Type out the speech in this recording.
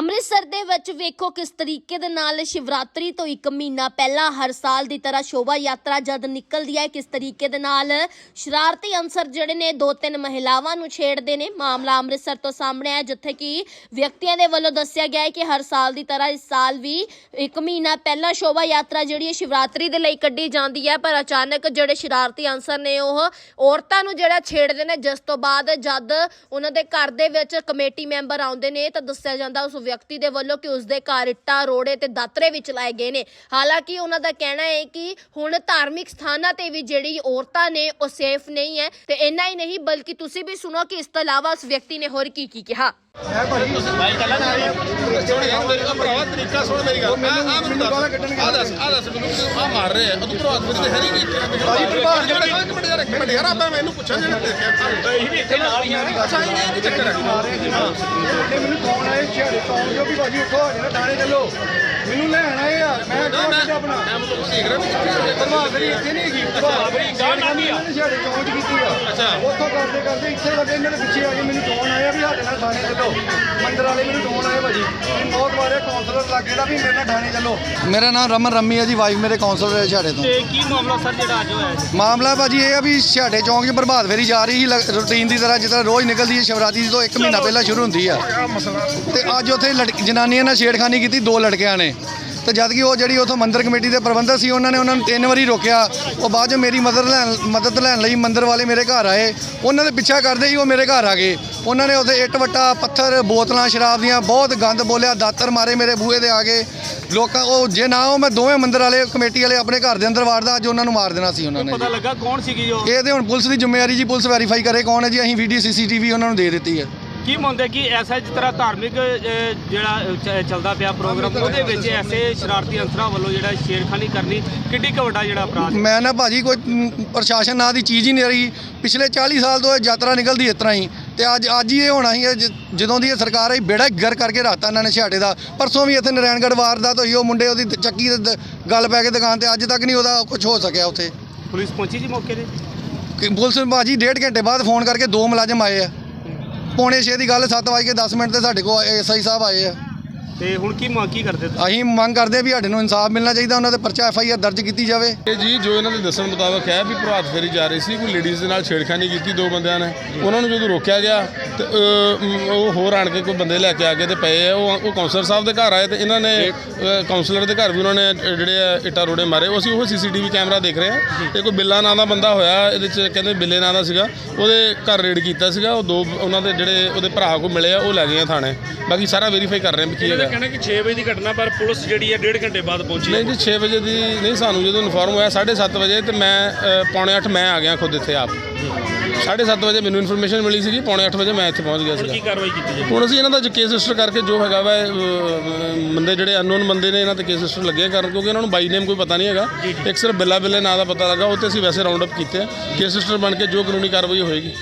ਅੰਮ੍ਰਿਤਸਰ ਦੇ ਵਿੱਚ ਵੇਖੋ ਕਿਸ ਤਰੀਕੇ ਦੇ ਨਾਲ ਸ਼ਿਵਰਾਤਰੀ ਤੋਂ ਇੱਕ ਮਹੀਨਾ ਪਹਿਲਾਂ ਹਰ ਸਾਲ ਦੀ ਤਰ੍ਹਾਂ ਸ਼ੋਭਾ ਯਾਤਰਾ ਜਦ ਨਿਕਲਦੀ ਹੈ, ਕਿਸ ਤਰੀਕੇ ਦੇ ਨਾਲ ਸ਼ਰਾਰਤੀ ਅਨਸਰ ਜਿਹੜੇ ਨੇ ਦੋ ਤਿੰਨ ਮਹਿਲਾਵਾਂ ਨੂੰ ਛੇੜਦੇ ਨੇ। ਮਾਮਲਾ ਅੰਮ੍ਰਿਤਸਰ ਤੋਂ ਸਾਹਮਣੇ ਆਇਆ, ਜਿੱਥੇ ਕਿ ਵਿਅਕਤੀਆਂ ਦੇ ਵੱਲੋਂ ਦੱਸਿਆ ਗਿਆ ਹੈ ਕਿ ਹਰ ਸਾਲ ਦੀ ਤਰ੍ਹਾਂ ਇਸ ਸਾਲ ਵੀ ਇੱਕ ਮਹੀਨਾ ਪਹਿਲਾਂ ਸ਼ੋਭਾ ਯਾਤਰਾ ਜਿਹੜੀ ਹੈ ਸ਼ਿਵਰਾਤਰੀ ਦੇ ਲਈ ਕੱਢੀ ਜਾਂਦੀ ਹੈ, ਪਰ ਅਚਾਨਕ ਜਿਹੜੇ ਸ਼ਰਾਰਤੀ ਅਨਸਰ ਨੇ ਉਹ ਔਰਤਾਂ ਨੂੰ ਜਿਹੜਾ ਛੇੜਦੇ ਨੇ, ਜਿਸ ਤੋਂ ਬਾਅਦ ਜਦ ਉਹਨਾਂ ਦੇ ਘਰ ਦੇ ਵਿੱਚ ਕਮੇਟੀ ਮੈਂਬਰ ਆਉਂਦੇ ਨੇ, ਤਾਂ ਦੱਸਿਆ ਜਾਂਦਾ ਉਸ ਵਿਅਕਤੀ ਦੇ ਵੱਲੋਂ ਕਿ ਉਸ ਦੇ ਘਰ ਇੱਟਾਂ, ਰੋੜੇ ਤੇ ਦਾਤਰੇ ਵੀ ਚਲਾਏ ਗਏ ਨੇ। ਹਾਲਾਂਕਿ ਉਹਨਾਂ ਦਾ ਕਹਿਣਾ ਹੈ ਕਿ ਹੁਣ ਧਾਰਮਿਕ ਸਥਾਨਾਂ ਤੇ ਵੀ ਜਿਹੜੀ ਔਰਤਾਂ ਨੇ, ਉਹ ਸੇਫ ਨਹੀਂ ਹੈ ਤੇ ਇੰਨਾ ਹੀ ਨਹੀਂ, ਬਲਕਿ ਤੁਸੀਂ ਵੀ ਸੁਣੋ ਕਿ ਇਸ ਤੋਂ ਇਲਾਵਾ ਉਸ ਵਿਅਕਤੀ ਨੇ ਹੋਰ ਕੀ ਕੀ ਕਿਹਾ। ਭਾਈ ਕੱਲਾ ਨਾ ਸੁਣ ਯਾਰ ਮੇਰੀ ਆ ਭਰਾਵਾ ਤਰੀਕਾ ਸੁਣ ਮੇਰੀ ਗੱਲ। ਆ ਆ ਮੈਨੂੰ ਦੱਸ। ਆ ਦੱਸ ਆ ਦੱਸ। ਮੈਨੂੰ ਆ ਮਾਰ ਰਹੇ ਆ। ਤੂੰ ਭਰਾ ਤੇਰੇ ਤੇ ਹੈ ਨਹੀਂ ਕਿ ਭਾਈ ਪ੍ਰਭਾਤ ਜਿਹੜਾ ਇੱਕ ਮਿੰਟ ਯਾਰ ਇੱਕ ਮਿੰਟ ਯਾਰ ਆਪਾਂ ਮੈਨੂੰ ਪੁੱਛਿਆ ਜਿਹੜਾ ਦੇਖਿਆ। ਇਹ ਵੀ ਇੱਥੇ ਨਾਲ ਹੀ ਆ। ਅੱਛਾ ਇਹ ਇਹ ਕੀ ਚੱਕਰ ਹੈ। ਤੇ ਮੈਨੂੰ ਫੋਨ ਆਏ ਛੇੜੇ ਤੋਂ ਜੋ ਵੀ ਬਾਜੀ ਉੱਠੋ ਆ ਜਿਹੜਾ ਥਾਣੇ ਚੱਲੋ। ਮੈਨੂੰ ਲੈਣ ਆਏ ਆ ਮੈਂ ਨਾ ਕਿਉਂ ਮੈਂ ਕਿੱਦਾਂ ਆਪਣਾ ਮੈਂ ਮਤਲਬ ਦੇਖ ਰਿਹਾ ਵੀ ਕਿੱਥੇ ਹੋਏ ਪ੍ਰਭਾਕਰੀ ਇੱਥੇ ਨਹੀਂ ਹੈਗੀ। ਪ੍ਰਭਾਕਰੀ ਗਾਹ ਨਾ ਵੀ ਆ। ਛੇੜੇ ਚੌਂਚ ਕੀਤੀ ਆ। ਅੱਛਾ। ਉੱਥੋਂ ਕਰਦੇ ਕਰਦੇ ਇੱਥੇ ਲੱਗੇ ਇਹਨਾਂ ਦੇ ਪਿੱਛੇ ਆ ਕੇ ਮੈਨੂੰ ਫੋਨ ਆਇਆ ਵੀ ਸਾਡੇ ਨਾਲ ਥਾਣੇ ਚੱਲੋ। ਮੰਦਰ ਵਾਲੇ ਮੈਨੂੰ ਫੋਨ ਆਏ ਭਾਜੀ। ਮੈਨੂੰ ਬਹੁਤ ਵਾਰੇ ਕਾਉਂਸਲਰ ਲੱਗੇ ਦਾ ਵੀ ਮੇਰੇ ਨਾਲ ਥਾਣੇ ਚੱਲੋ। ਮੇਰਾ ਨਾਮ ਰਮਨ ਰੰਮੀ ਹੈ ਜੀ ਵਾਈਫ ਮੇਰੇ ਕਾਉਂਸਲਰ ਹੈ ਛਾੜੇ ਤੋਂ। ਤੇ ਕੀ ਮਾਮਲਾ ਸਰ ਜਿਹੜਾ ਅੱਜ ਹੋਇਆ ਹੈ ਮਾਮਲਾ ਭਾਜੀ ਇਹ ਆ ਵੀ ਛਾੜੇ ਚੌਂਕ 'ਚ ਪ੍ਰਭਾਤ ਫੇਰੀ ਜਾ ਰਹੀ ਸੀ ਰੂਟੀਨ ਦੀ ਤਰ੍ਹਾਂ ਜਿਸ ਤਰ੍ਹਾਂ ਰੋਜ਼ ਨਿਕਲਦੀ ਹੈ ਸ਼ਿਵਰਾਤਰੀ ਤੋਂ 1 ਮਹੀਨਾ ਪਹਿਲਾਂ ਸ਼ੁਰੂ ਹੁੰਦੀ ਆ। ਤੇ ਅੱਜ ਉੱਥੇ ਲੜਕ- ਜਨਾਨੀਆਂ ਨਾਲ ਛੇੜਖਾਨੀ ਕੀਤੀ ਦੋ ਲੜਕਿਆਂ ਨੇ। ਤੇ ਜਦ ਕਿ ਉਹ ਜਿਹੜੀ ਉਥੋਂ ਮੰਦਿਰ ਕਮੇਟੀ ਦੇ ਪ੍ਰਬੰਧਕ ਸੀ ਉਹਨਾਂ ਨੇ ਉਹਨਾਂ ਨੂੰ ਤਿੰਨ ਵਾਰੀ ਰੋਕਿਆ। ਉਹ ਬਾਅਦ 'ਚ ਮੇਰੀ ਮਦਦ ਲੈਣ ਮਦਦ ਲੈਣ ਲਈ ਮੰਦਿਰ ਵਾਲੇ ਮੇਰੇ ਘਰ ਆਏ। ਉਹਨਾਂ ਦੇ ਪਿੱਛਾ ਕਰਦੇ ਹੀ ਉਹ ਮੇਰੇ ਘਰ ਆ ਗਏ। ਉਹਨਾਂ ਨੇ ਉੱਥੇ ਇੱਟ ਵੱਟਾ ਪੱਥਰ ਬੋਤਲਾਂ ਸ਼ਰਾਬ ਦੀਆਂ ਬਹੁਤ ਗੰਦ ਬੋਲਿਆ ਦਾਤਰ ਮਾਰੇ ਮੇਰੇ ਬੂਹੇ ਦੇ ਆ ਕੇ ਲੋਕਾਂ ਉਹ ਜੇ ਨਾ ਉਹ ਮੈਂ ਦੋਵੇਂ ਮੰਦਿਰ ਵਾਲੇ ਕਮੇਟੀ ਵਾਲੇ ਆਪਣੇ ਘਰ ਦੇ ਅੰਦਰ ਵਾੜਦਾ ਅੱਜ ਉਹਨਾਂ ਨੂੰ ਮਾਰ ਦੇਣਾ ਸੀ ਉਹਨਾਂ ਨੇ। ਪਤਾ ਲੱਗਾ ਕੌਣ ਸੀਗੀ ਜੋ ਇਹ ਤੇ ਹੁਣ ਪੁਲਿਸ ਦੀ ਜ਼ਿੰਮੇਵਾਰੀ ਜੀ ਪੁਲਿਸ ਵੈਰੀਫਾਈ ਕਰੇ ਕੌਣ ਹੈ ਜੀ ਅਸੀਂ ਵੀਡੀਓ ਸੀਸੀਟੀਵੀ ਉਹਨਾਂ ਨੂੰ ਦੇ ਦਿੱਤੀ ਹੈ। ਕੀ ਮੰਨਦੇ ਕਿ ਐਸਾ ਜਿਸ ਤਰ੍ਹਾਂ ਧਾਰਮਿਕ ਜਿਹੜਾ ਚ- ਚੱਲਦਾ ਪਿਆ ਪ੍ਰੋਗਰਾਮ ਉਹਦੇ ਵਿੱਚ ਐਸੇ ਸ਼ਰਾਰਤੀ ਅੰਸਰਾਂ ਵੱਲੋਂ ਜਿਹੜਾ ਛੇੜਖਾਨੀ ਕਰਨੀ ਕਿੱਡੀ ਕੁ ਵੱਡਾ ਜਿਹੜਾ ਅਪਰਾਧ ਹੈ? ਮੈਂ ਨਾ ਭਾਜੀ ਕੋਈ ਮ, ਪ੍ਰਸ਼ਾਸਨ ਨਾਂ ਦੀ ਚੀਜ਼ ਹੀ ਨਹੀਂ ਰਹੀ। ਪਿਛਲੇ 40 ਸਾਲ ਤੋਂ ਇਹ ਯਾਤਰਾ ਨਿਕਲਦੀ ਇਸ ਤਰ੍ਹਾਂ ਹੀ। ਤੇ ਅੱਜ ਅੱਜ ਹੀ ਇਹ ਹੋਣਾ ਸੀ ਇਹ ਜ- ਜਦੋਂ ਦੀ ਇਹ ਸਰਕਾਰ ਆਈ ਬੇੜਾ ਗਰ ਕਰਕੇ ਰਾਤਾ ਇਹਨਾਂ ਨੇ ਛਾੜੇ ਦਾ। ਪਰਸੋਂ ਵੀ ਇੱਥੇ ਨਾਰਾਇਣਗੜ੍ਹ ਵਾਰਦਾਤ ਹੋਈ ਉਹ ਮੁੰਡੇ ਉਹਦੀ ਦ- ਚੱਕੀ ਦ- ਗੱਲ ਪੈ ਕੇ ਦੁਕਾਨ ਤੇ ਅੱਜ ਤੱਕ ਨਹੀਂ ਉਹਦਾ ਕੁਝ ਹੋ ਸਕਿਆ ਉੱਥੇ। ਪੁਲਿਸ ਪਹੁੰਚੀ ਜੀ ਮੌਕੇ ਤੇ? ਕਿ ਪੁਲਿਸ ਭਾਜੀ ਡੇਢ ਘੰਟੇ ਬਾਅਦ ਫੋਨ ਕਰਕੇ ਦੋ ਮੁਲਾਜ਼ਮ ਆਏ ਆ। ਪੌਣੇ ਛੇ ਦੀ ਗੱਲ 7 ਵਜੇ ਕੇ 10 ਮਿੰਟ ਤੇ ਸਾਡੇ ਕੋਲ ਐਸਆਈ ਸਾਹਿਬ ਆਏ ਆ। ਤੇ ਹੁਣ ਕੀ ਮੰਗ ਕੀ ਕਰਦੇ ਤੁਸੀਂ? ਅਸੀਂ ਮੰਗ ਕਰਦੇ ਆ ਵੀ ਸਾਡੇ ਨੂੰ ਇਨਸਾਫ ਮਿਲਣਾ ਚਾਹੀਦਾ ਉਹਨਾਂ ਦੇ ਪਰਚਾ ਐਫ ਆਈ ਆਰ ਦਰਜ ਕੀਤੀ ਜਾਵੇ। ਇਹ ਜੀ ਜੋ ਇਹਨਾਂ ਦੇ ਦੱਸਣ ਮੁਤਾਬਕ ਹੈ ਵੀ ਪ੍ਰਭਾਤ ਫੇਰੀ ਜਾ ਰਹੀ ਸੀ ਕੋਈ ਲੇਡੀਜ਼ ਦੇ ਨਾਲ ਛੇੜਖਾਨੀ ਕੀਤੀ ਦੋ ਬੰਦਿਆਂ ਨੇ। ਉਹਨਾਂ ਨੂੰ ਜਦੋਂ ਰੋਕਿਆ ਗਿਆ ਤੇ ਉਹ ਹੋਰ ਆਣ ਕੇ ਕੋਈ ਬੰਦੇ ਲੈ ਕੇ ਆ ਕੇ ਤੇ ਪਏ ਆ ਉਹ ਉਹ ਕਾਉਂਸਲਰ ਸਾਹਿਬ ਦੇ ਘਰ ਆਏ ਤੇ ਇਹਨਾਂ ਨੇ ਅ, ਕਾਉਂਸਲਰ ਦੇ ਘਰ ਵੀ ਉਹਨਾਂ ਨੇ ਜਿਹੜੇ ਆ ਇੱਟਾਂ ਰੋੜੇ ਮਾਰੇ। ਉਹ ਅਸੀਂ ਉਹ ਸੀਸੀਟੀਵੀ ਕੈਮਰਾ ਦੇਖ ਰਹੇ ਆ ਇਹ ਕੋਈ ਬਿੱਲਾ ਨਾਂ ਦਾ ਬੰਦਾ ਹੋਇਆ ਇਹਦੇ ਚ ਕਹਿੰਦੇ ਬਿੱਲੇ ਨਾਂ ਦਾ ਸੀਗਾ। ਉਹਦੇ ਘਰ ਰੇਡ ਕੀਤਾ ਸੀਗਾ ਉਹ ਦੋ ਉਹਨਾਂ ਦੇ ਜਿਹੜੇ ਉਹਦੇ ਭਰਾ ਕੋ ਮਿਲੇ ਆ ਉਹ ਲੈ ਗਏ ਆ ਥਾਣੇ। ਬਾਕੀ ਸਾਰਾ ਵੈਰੀਫਾਈ ਕਰ ਰਹੇ ਆ ਵੀ ਕੀ ਹੈਗਾ। ਕਹਿਣਾ ਕਿ 6 ਵਜੇ ਦੀ ਘਟਨਾ ਪਰ ਪੁਲਿਸ ਜਿਹੜੀ ਹੈ ਡੇਢ ਘੰਟੇ ਬਾਅਦ ਪਹੁੰਚੀ ਨਹੀਂ ਜੀ 6 ਵਜੇ ਦੀ ਨਹੀਂ ਸਾਨੂੰ ਜਦੋਂ ਇਨਫੋਰਮ ਹੋਇਆ 7:30 ਵਜੇ ਤੇ ਮੈਂ ਅ, ਪੌਣੇ 8 ਮੈਂ ਆ ਗਿਆ ਖੁਦ ਇੱਥੇ ਆਪ। 7:30 ਵਜੇ ਮੈਨੂੰ ਇਨਫੋਰਮੇਸ਼ਨ ਮਿਲੀ ਸੀਗੀ ਪੌਣੇ 8 ਵਜੇ ਮੈਂ ਇੱਥੇ ਪਹੁੰਚ ਗਿਆ ਕੀ ਸੀਗਾ। ਕਾਰਵਾਈ ਕੀਤੀ ਜਾਵੇ ਹੁਣ ਅਸੀਂ ਇਹਨਾਂ ਦਾ ਕੇਸ ਰਜਿਸਟਰ ਕਰਕੇ ਜੋ ਹੈਗਾ ਵਾ ਅ, ਬੰਦੇ ਜਿਹੜੇ ਅਨਨੋਨ ਬੰਦੇ ਨੇ ਇਹਨਾਂ ਤੇ ਕੇਸ ਰਜਿਸਟਰ ਲੱਗੇ ਕਰਨ ਕਿਉਂਕਿ ਇਹਨਾਂ ਨੂੰ ਬਾਈ ਨੇਮ ਕੋਈ ਪਤਾ ਨਹੀਂ ਹੈਗਾ। ਇੱਕ ਸਿਰਫ ਬਿੱਲਾ ਬਿੱਲੇ ਨਾਂ ਦਾ ਪਤਾ ਲੱਗਾ ਉਹ ਤੇ ਅਸੀਂ ਵੈਸੇ ਰਾਉਂਡ ਅਪ ਕੀਤੇ ਆ। ਕੇਸ ਰਜਿਸਟਰ ਬਣ ਕੇ ਜੋ ਕਾਨੂੰਨੀ ਕਾਰਵਾਈ ਹੋਏਗੀ।